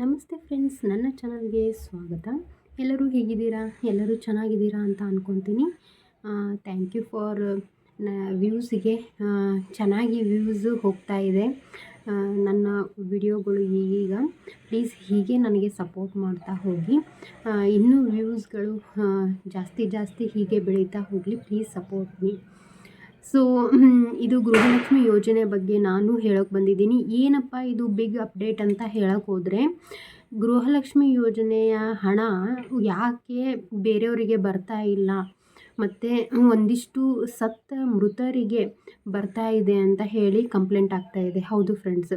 ನಮಸ್ತೆ ಫ್ರೆಂಡ್ಸ್, ನನ್ನ ಚಾನಲ್ಗೆ ಸ್ವಾಗತ. ಎಲ್ಲರೂ ಹೇಗಿದ್ದೀರಾ? ಎಲ್ಲರೂ ಚೆನ್ನಾಗಿದ್ದೀರಾ ಅಂತ ಅಂದ್ಕೊತೀನಿ ಥ್ಯಾಂಕ್ ಯು ಫಾರ್ನ ವ್ಯೂಸಿಗೆ ಚೆನ್ನಾಗಿ ವ್ಯೂಸ್ ಹೋಗ್ತಾ ಇದೆ. ನನ್ನ ವಿಡಿಯೋಗಳು ಈಗೀಗ ಪ್ಲೀಸ್ ಹೀಗೆ ನನಗೆ ಸಪೋರ್ಟ್ ಮಾಡ್ತಾ ಹೋಗಿ. ಇನ್ನೂ ವ್ಯೂಸ್ಗಳು ಜಾಸ್ತಿ ಜಾಸ್ತಿ ಹೀಗೆ ಬೆಳೀತಾ ಹೋಗಲಿ ಪ್ಲೀಸ್ ಸಪೋರ್ಟ್ ಮೀ ಸೊ ಇದು ಗೃಹಲಕ್ಷ್ಮಿ ಯೋಜನೆ ಬಗ್ಗೆ ನಾನು ಹೇಳೋಕೆ ಬಂದಿದ್ದೀನಿ. ಏನಪ್ಪ ಇದು ಬಿಗ್ ಅಪ್ಡೇಟ್ ಅಂತ ಹೇಳೋಕೆ ಹೋದರೆ, ಗೃಹಲಕ್ಷ್ಮಿ ಯೋಜನೆಯ ಹಣ ಯಾಕೆ ಬೇರೆಯವರಿಗೆ ಬರ್ತಾ ಇಲ್ಲ? ಮತ್ತು ಒಂದಿಷ್ಟು ಸತ್ತ ಮೃತರಿಗೆ ಬರ್ತಾ ಇದೆ ಅಂತ ಹೇಳಿ ಕಂಪ್ಲೇಂಟ್ ಆಗ್ತಾ ಇದೆ. ಹೌದು ಫ್ರೆಂಡ್ಸ್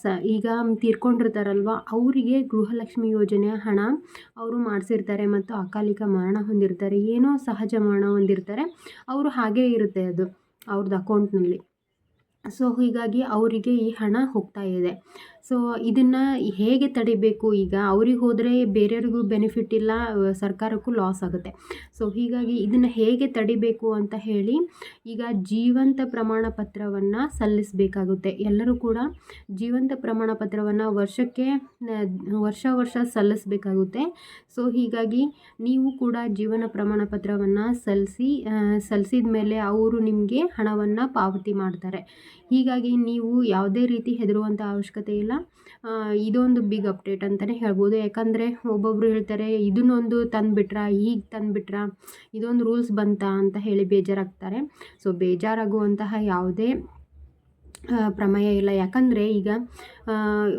ಸ, ಈಗ ತೀರ್ಕೊಂಡಿರ್ತಾರಲ್ವ, ಅವರಿಗೆ ಗೃಹಲಕ್ಷ್ಮಿ ಯೋಜನೆಯ ಹಣ ಅವರು ಮಾಡಿಸಿರ್ತಾರೆ ಮತ್ತು ಅಕಾಲಿಕ ಮರಣ ಹೊಂದಿರ್ತಾರೆ, ಏನೋ ಸಹಜ ಮರಣ ಹೊಂದಿರ್ತಾರೆ, ಅವರು ಹಾಗೇ ಇರುತ್ತೆ ಅದು ಅವ್ರದ್ದು ಅಕೌಂಟ್ನಲ್ಲಿ ಸೊ ಹೀಗಾಗಿ ಅವರಿಗೆ ಈ ಹಣ ಹೋಗ್ತಾ ಇದೆ. ಸೊ ಇದನ್ನು ಹೇಗೆ ತಡಿಬೇಕು ಈಗ? ಅವ್ರಿಗೆ ಹೋದರೆ ಬೇರೆಯವ್ರಿಗೂ ಬೆನಿಫಿಟ್ ಇಲ್ಲ ಸರ್ಕಾರಕ್ಕೂ ಲಾಸ್ ಆಗುತ್ತೆ. ಸೊ ಹೀಗಾಗಿ ಇದನ್ನು ಹೇಗೆ ತಡಿಬೇಕು ಅಂತ ಹೇಳಿ ಈಗ ಜೀವಂತ ಪ್ರಮಾಣ ಪತ್ರವನ್ನು ಸಲ್ಲಿಸಬೇಕಾಗುತ್ತೆ. ಎಲ್ಲರೂ ಕೂಡ ಜೀವಂತ ಪ್ರಮಾಣ ಪತ್ರವನ್ನು ವರ್ಷಕ್ಕೆ ವರ್ಷ ವರ್ಷ ಸಲ್ಲಿಸಬೇಕಾಗುತ್ತೆ. ಸೊ ಹೀಗಾಗಿ ನೀವು ಕೂಡ ಜೀವನ ಪ್ರಮಾಣ ಪತ್ರವನ್ನು ಸಲ್ಲಿಸಿ ಸಲ್ಲಿಸಿದ ಮೇಲೆ ಅವರು ನಿಮಗೆ ಹಣವನ್ನು ಪಾವತಿ ಮಾಡ್ತಾರೆ. ಹೀಗಾಗಿ ನೀವು ಯಾವುದೇ ರೀತಿ ಹೆದರುವಂಥ ಅವಶ್ಯಕತೆ ಇಲ್ಲ. ಇದೊಂದು ಬಿಗ್ ಅಪ್ಡೇಟ್ ಅಂತಲೇ ಹೇಳ್ಬೋದು. ಯಾಕಂದರೆ ಒಬ್ಬೊಬ್ಬರು ಹೇಳ್ತಾರೆ, ಇದನ್ನೊಂದು ತಂದುಬಿಟ್ರಾ? ಈಗ ತಂದುಬಿಟ್ರಾ? ಇದೊಂದು ರೂಲ್ಸ್ ಬಂತಾ? ಅಂತ ಹೇಳಿ ಬೇಜಾರಾಗ್ತಾರೆ. ಸೊ ಬೇಜಾರಾಗುವಂತಹ ಯಾವುದೇ ಪ್ರಮೇಯ ಇಲ್ಲ. ಯಾಕಂದರೆ ಈಗ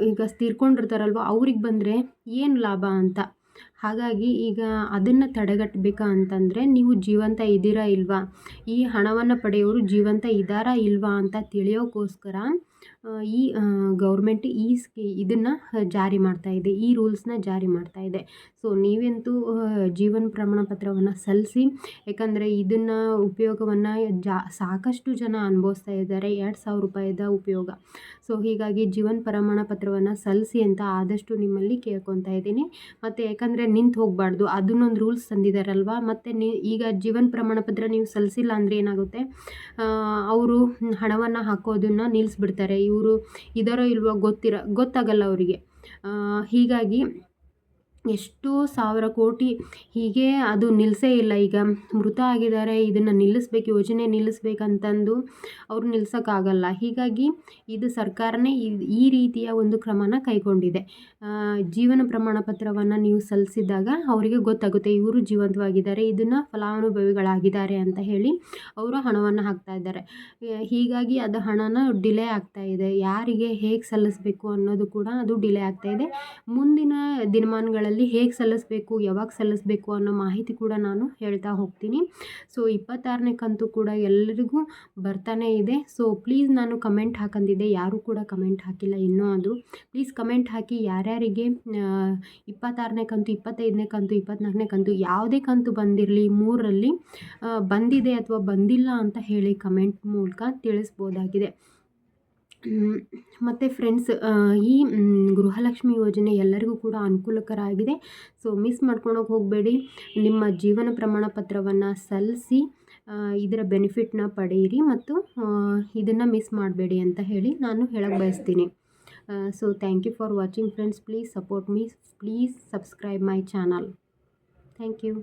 ಈಗ ತೀರ್ಕೊಂಡಿರ್ತಾರಲ್ವ, ಅವ್ರಿಗೆ ಬಂದರೆ ಏನು ಲಾಭ ಅಂತ. ಹಾಗಾಗಿ ಈಗ ಅದನ್ನು ತಡೆಗಟ್ಟಬೇಕಾ ಅಂತಂದರೆ ನೀವು ಜೀವಂತ ಇದ್ದೀರಾ ಇಲ್ವಾ? ಈ ಹಣವನ್ನು ಪಡೆಯೋರು ಜೀವಂತ ಇದ್ದಾರಾ ಇಲ್ವಾ ಅಂತ ತಿಳಿಯೋಕ್ಕೋಸ್ಕರ ಈ ಗೌರ್ಮೆಂಟ್ ಈ ಸ್ಕೀ ಇದನ್ನು ಜಾರಿ ಮಾಡ್ತಾ ಇದೆ, ಈ ರೂಲ್ಸ್ನ ಜಾರಿ ಮಾಡ್ತಾ ಇದೆ. ಸೊ ನೀವಂತೂ ಜೀವನ ಪ್ರಮಾಣ ಪತ್ರವನ್ನು ಸಲ್ಲಿಸಿ ಯಾಕಂದರೆ ಇದನ್ನು ಉಪಯೋಗವನ್ನು ಜಾ, ಸಾಕಷ್ಟು ಜನ ಅನುಭವಿಸ್ತಾ ಇದ್ದಾರೆ, ಎರಡು ಸಾವಿರ ರೂಪಾಯಿದ ಉಪಯೋಗ. ಸೊ ಹೀಗಾಗಿ ಜೀವನ ಪ್ರಮಾಣ ಪತ್ರವನ್ನು ಸಲ್ಲಿಸಿ ಅಂತ ಆದಷ್ಟು ನಿಮ್ಮಲ್ಲಿ ಕೇಳ್ಕೊತಾ ಇದ್ದೀನಿ. ಮತ್ತು ಯಾಕಂದರೆ ನಿಂತು ಹೋಗಬಾರ್ದು. ಅದನ್ನೊಂದು ರೂಲ್ಸ್ ತಂದಿದ್ದಾರಲ್ವ ಮತ್ತು ನೀ, ಈಗ ಜೀವನ ಪ್ರಮಾಣ ಪತ್ರ ನೀವು ಸಲ್ಲಿಸಿಲ್ಲ ಅಂದರೆ ಏನಾಗುತ್ತೆ? ಅವರು ಹಣವನ್ನು ಹಾಕೋದನ್ನು ನಿಲ್ಲಿಸ್ಬಿಡ್ತಾರೆ ಇವರು ಇದಾರೋ ಇಲ್ವೋ ಗೊತ್ತಿರ, ಗೊತ್ತಾಗಲ್ಲ ಅವರಿಗೆ. ಹೀಗಾಗಿ ಎಷ್ಟೋ ಸಾವಿರ ಕೋಟಿ ಹೀಗೆ ಅದು ನಿಲ್ಲಿಸೇ ಇಲ್ಲ. ಈಗ ಮೃತ ಆಗಿದ್ದಾರೆ, ಇದನ್ನು ನಿಲ್ಲಿಸ್ಬೇಕು, ಯೋಜನೆ ನಿಲ್ಲಿಸ್ಬೇಕಂತಂದು ಅವರು ನಿಲ್ಸೋಕ್ಕಾಗಲ್ಲ. ಹೀಗಾಗಿ ಇದು ಸರ್ಕಾರನೇ ಈ- ಈ ರೀತಿಯ ಒಂದು ಕ್ರಮನ ಕೈಗೊಂಡಿದೆ. ಜೀವನ ಪ್ರಮಾಣ ಪತ್ರವನ್ನು ನೀವು ಸಲ್ಲಿಸಿದಾಗ ಅವರಿಗೆ ಗೊತ್ತಾಗುತ್ತೆ, ಇವರು ಜೀವಂತವಾಗಿದ್ದಾರೆ, ಇದನ್ನು ಫಲಾನುಭವಿಗಳಾಗಿದ್ದಾರೆ ಅಂತ ಹೇಳಿ ಅವರು ಹಣವನ್ನು ಹಾಕ್ತಾ ಇದ್ದಾರೆ. ಹೀಗಾಗಿ ಅದು ಹಣನ ಡಿಲೇ ಆಗ್ತಾ ಇದೆ. ಯಾರಿಗೆ ಹೇಗೆ ಸಲ್ಲಿಸಬೇಕು ಅನ್ನೋದು ಕೂಡ ಅದು ಡಿಲೇ ಆಗ್ತಾ ಇದೆ. ಮುಂದಿನ ದಿನಮಾನಗಳಲ್ಲಿ ಹೇಗೆ ಸಲ್ಲಿಸಬೇಕು, ಯಾವಾಗ ಸಲ್ಲಿಸಬೇಕು ಅನ್ನೋ ಮಾಹಿತಿ ಕೂಡ ನಾನು ಹೇಳ್ತಾ ಹೋಗ್ತೀನಿ. ಸೊ ಇಪ್ಪತ್ತಾರನೇ ಕಂತು ಕೂಡ ಎಲ್ಲರಿಗೂ ಬರ್ತಾನೆ ಇದೆ. ಸೊ ಪ್ಲೀಸ್ ನಾನು ಕಮೆಂಟ್ ಹಾಕಂದಿದ್ದೆ. ಯಾರೂ ಕೂಡ ಕಮೆಂಟ್ ಹಾಕಿಲ್ಲ ಇನ್ನೂ ಅದು. ಪ್ಲೀಸ್ ಕಮೆಂಟ್ ಹಾಕಿ ಯಾರ್ಯಾರಿಗೆ ಇಪ್ಪತ್ತಾರನೇ ಕಂತು, ಇಪ್ಪತ್ತೈದನೇ ಕಂತು, ಇಪ್ಪತ್ನಾಲ್ಕನೇ ಕಂತು ಯಾವುದೇ ಕಂತು ಬಂದಿರಲಿ, ಮೂರರಲ್ಲಿ ಬಂದಿದೆ ಅಥವಾ ಬಂದಿಲ್ಲ ಅಂತ ಹೇಳಿ ಕಮೆಂಟ್ ಮೂಲಕ ತಿಳಿಸ್ಬೋದಾಗಿದೆ. ಮತ್ತು ಫ್ರೆಂಡ್ಸ್ ಈ ಗೃಹಲಕ್ಷ್ಮಿ ಯೋಜನೆ ಎಲ್ಲರಿಗೂ ಕೂಡ ಅನುಕೂಲಕರ ಆಗಿದೆ ಸೊ ಮಿಸ್ ಮಾಡ್ಕೊಳಕ್ಕೆ ಹೋಗಬೇಡಿ. ನಿಮ್ಮ ಜೀವನ ಪ್ರಮಾಣ ಪತ್ರವನ್ನು ಸಲ್ಲಿಸಿ ಇದರ ಬೆನಿಫಿಟ್ನ ಪಡೆಯಿರಿ ಮತ್ತು ಇದನ್ನು ಮಿಸ್ ಮಾಡಬೇಡಿ ಅಂತ ಹೇಳಿ ನಾನು ಹೇಳಕ್ಕೆ ಬಯಸ್ತೀನಿ. So thank you for watching friends please support me please subscribe my channel thank you